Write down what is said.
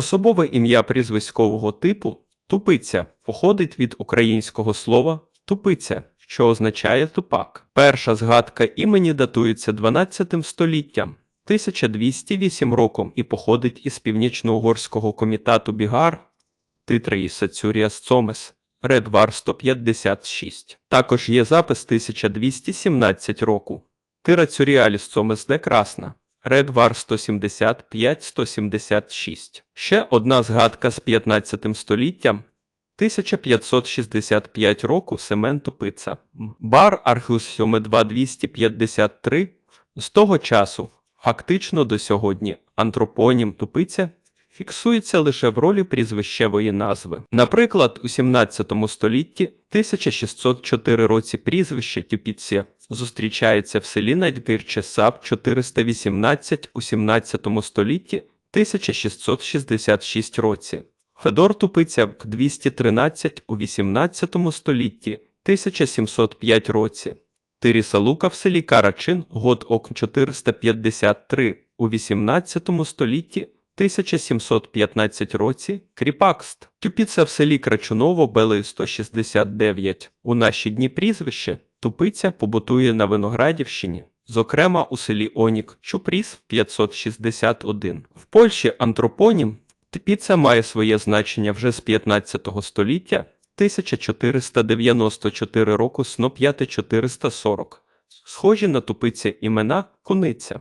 Особове ім'я прізвиськового типу тупиця походить від українського слова тупиця, що означає тупак. Перша згадка імені датується 12 століттям. 1208 роком і походить із північно-угорського комітату Бігар Титраїса Цюріас Цомес, Редвар 156. Також є запис 1217 року. Тира Цюріаліс Цомес де Красна, Редвар 175-176. Ще одна згадка з 15 століттям. 1565 року Семен Тупиця. Бар Архус 72253. З того часу, фактично до сьогодні, антропонім Тупиця фіксується лише в ролі прізвищевої назви. Наприклад, у 17 столітті 1604 році прізвище Тюпіція зустрічається в селі Надгирче САП 418 у 17 столітті 1666 році. Федор Тупиця 213 у 18 столітті 1705 році. Тиріса Лука в селі Карачин год ок 453 у 18 столітті 1715 році Кріпакст. Тюпіца в селі Крачуново Белої 169. У наші дні прізвище Тупиця побутує на Виноградівщині, зокрема у селі Онік Чупріс 561. В Польщі антропонім Типіца має своє значення вже з 15 століття 1494 року сно 5440. Схожі на тупиця імена Куниця.